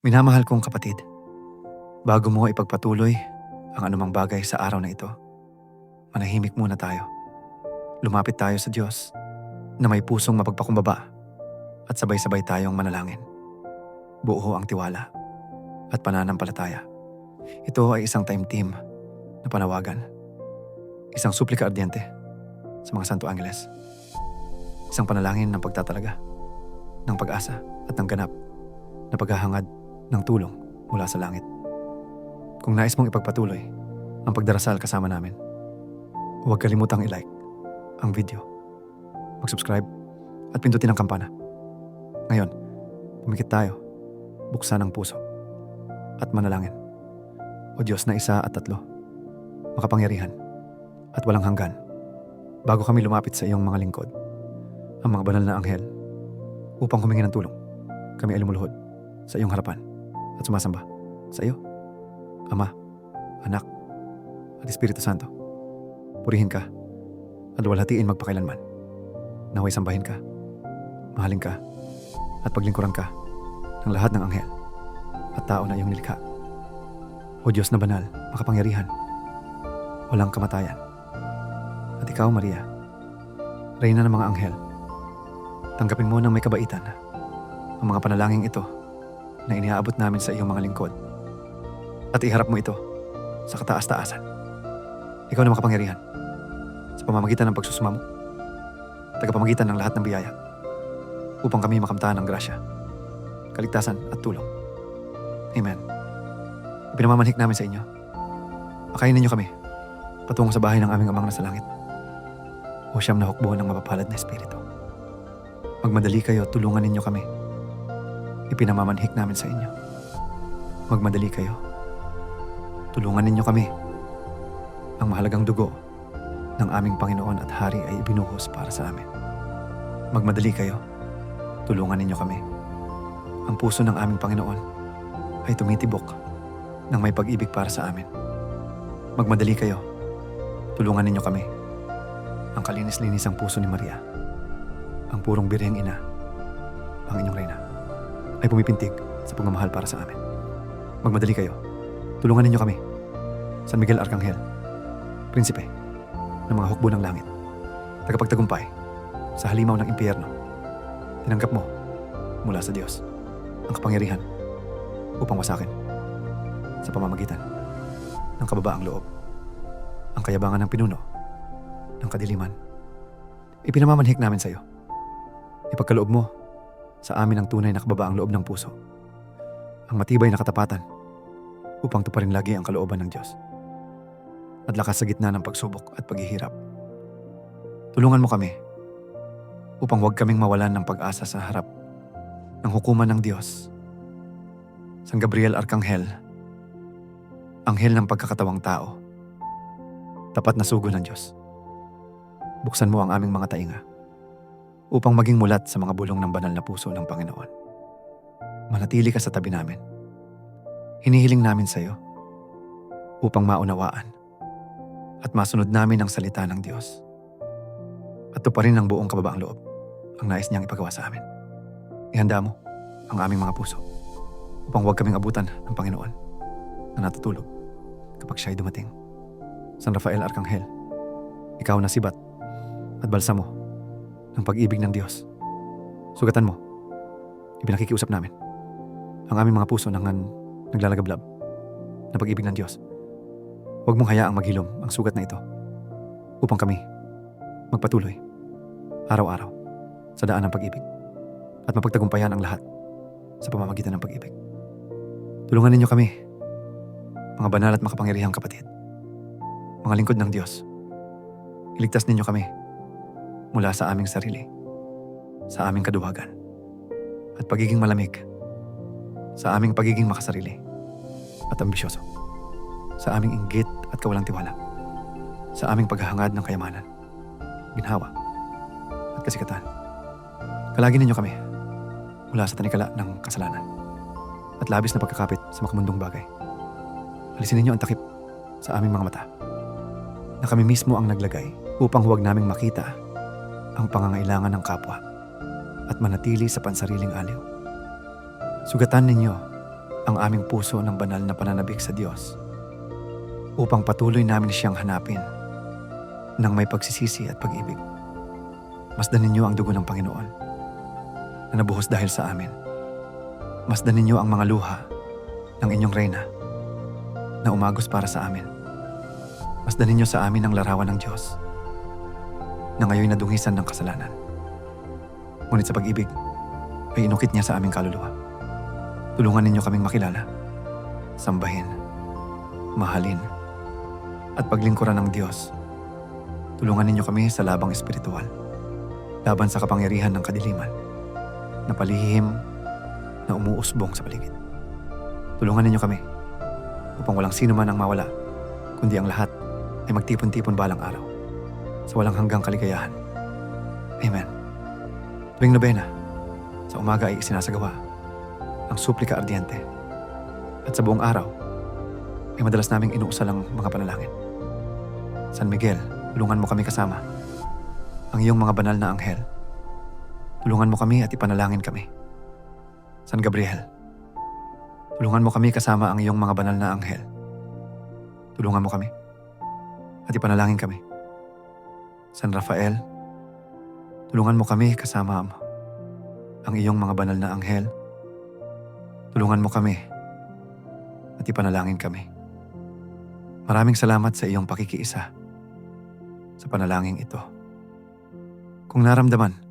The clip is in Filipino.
Minamahal kong kapatid, bago mo ipagpatuloy ang anumang bagay sa araw na ito, manahimik muna tayo. Lumapit tayo sa Diyos na may pusong mapagpakumbaba at sabay-sabay tayong manalangin. Buo ang tiwala at pananampalataya. Ito ay isang time team na panawagan. Isang suplika ardiente sa mga Santo Angeles. Isang panalangin ng pagtatalaga, ng pag-asa at ng ganap na paghahangad ng tulong mula sa langit. Kung nais mong ipagpatuloy ang pagdarasal kasama namin, huwag kalimutang i-like ang video, mag-subscribe at pindutin ang kampana. Ngayon, pumikit tayo, buksan ang puso at manalangin. O Diyos na isa at tatlo, makapangyarihan at walang hanggan. Bago kami lumapit sa iyong mga lingkod, ang mga banal na anghel, upang humingi ng tulong, kami ay lumuluhod sa iyong harapan at sumasamba sa iyo, Ama, Anak, at Espiritu Santo. Purihin ka at walhatiin magpakailanman. Naway sambahin ka, mahalin ka, at paglingkuran ka ng lahat ng anghel at tao na iyong nilikha. O Diyos na banal, makapangyarihan, walang kamatayan. At ikaw, Maria, Reyna ng mga anghel, tanggapin mo ng may kabaitan ang mga panalangin ito na iniaabot namin sa iyong mga lingkod. At iharap mo ito sa kataas-taasan. Ikaw na makapangyarihan sa pamamagitan ng pagsusuma mo, tagapamagitan ng lahat ng biyaya upang kami makamtaan ng grasya, kaligtasan at tulong. Amen. Pinamamanhik namin sa inyo. Pakainin ninyo kami patungo sa bahay ng aming amang nasa langit. O siyam na hukbo ng mapapalad na espiritu. Magmadali kayo, tulungan ninyo kami. Ipinamamanhik namin sa inyo. Magmadali kayo. Tulungan ninyo kami. Ang mahalagang dugo ng aming Panginoon at Hari ay ibinuhos para sa amin. Magmadali kayo. Tulungan ninyo kami. Ang puso ng aming Panginoon ay tumitibok ng may pag-ibig para sa amin. Magmadali kayo. Tulungan ninyo kami. Ang kalinis-linis ang puso ni Maria. Ang purong birheng ina. Ang inyong reyna. Ay pumipintig sa pagmamahal para sa amin. Magmadali kayo. Tulungan ninyo kami. San Miguel Arcangel. Prinsipe ng mga hukbo ng langit. Tagapagtagumpay sa halimaw ng impyerno. Tinanggap mo mula sa Diyos ang kapangyarihan upang wasakin sa pamamagitan ng kababaang loob, ang kayabangan ng pinuno, ng kadiliman. Ipinamamanhik namin sa iyo. Ipagkaloob mo sa amin ang tunay na kababaang loob ng puso, ang matibay na katapatan upang tuparin lagi ang kalooban ng Diyos at lakas sa gitna ng pagsubok at paghihirap. Tulungan mo kami upang huwag kaming mawalan ng pag-asa sa harap ng hukuman ng Diyos. San Gabriel Arcangel, anghel ng pagkakatawang tao, tapat na sugo ng Diyos. Buksan mo ang aming mga tainga upang maging mulat sa mga bulong ng banal na puso ng Panginoon. Manatili ka sa tabi namin. Hinihiling namin sa iyo upang maunawaan at masunod namin ang salita ng Diyos. At tuparin ng buong kababaang loob ang nais niyang ipagawa sa amin. Ihanda mo ang aming mga puso upang huwag kaming abutan ng Panginoon na natutulog kapag siya'y dumating. San Rafael Arcangel, ikaw na sibat at balsamo ng pag-ibig ng Diyos. Sugatan mo, ipinakikiusap namin ang aming mga puso nang naglalagablab na pag-ibig ng Diyos. Huwag mong hayaang maghilom ang sugat na ito upang kami magpatuloy araw-araw sa daan ng pag-ibig at mapagtagumpayan ang lahat sa pamamagitan ng pag-ibig. Tulungan ninyo kami, mga banal at makapangyarihang kapatid, mga lingkod ng Diyos. Iligtas ninyo kami mula sa aming sarili, sa aming kaduwagan, at pagiging malamig, sa aming pagiging makasarili at ambisyoso, sa aming inggit at kawalang tiwala, sa aming paghahangad ng kayamanan, ginhawa, at kasikatan. Kalagi ninyo kami mula sa tanikala ng kasalanan at labis na pagkakapit sa makamundong bagay. Alisin ninyo ang takip sa aming mga mata na kami mismo ang naglagay upang huwag naming makita ang pangangailangan ng kapwa at manatili sa pansariling aliw. Sugatan ninyo ang aming puso ng banal na pananabik sa Diyos upang patuloy namin siyang hanapin ng may pagsisisi at pag-ibig. Masdan ninyo ang dugo ng Panginoon na nabuhos dahil sa amin. Masdan ninyo ang mga luha ng inyong reyna na umagos para sa amin. Masdan ninyo sa amin ang larawan ng Diyos na ngayon nadungisan ng kasalanan. Ngunit sa pag-ibig ay inukit niya sa aming kaluluwa. Tulungan ninyo kaming makilala, sambahin, mahalin, at paglingkuran ng Diyos. Tulungan ninyo kami sa labang espiritual, laban sa kapangyarihan ng kadiliman, na palihim na umuusbong sa paligid. Tulungan ninyo kami upang walang sino man ang mawala, kundi ang lahat ay magtipon-tipon balang araw sa walang hanggang kaligayahan. Amen. Tuwing nobena, sa umaga ay isinasagawa ang suplika ardiente. At sa buong araw, ay madalas naming inuusal ang mga panalangin. San Miguel, tulungan mo kami kasama. Ang iyong mga banal na anghel. Tulungan mo kami at ipanalangin kami. San Gabriel, tulungan mo kami kasama ang iyong mga banal na anghel. Tulungan mo kami at ipanalangin kami. San Rafael, tulungan mo kami kasama ang iyong mga banal na anghel. Tulungan mo kami at ipanalangin kami. Maraming salamat sa iyong pakikiisa sa panalangin ito. Kung naramdaman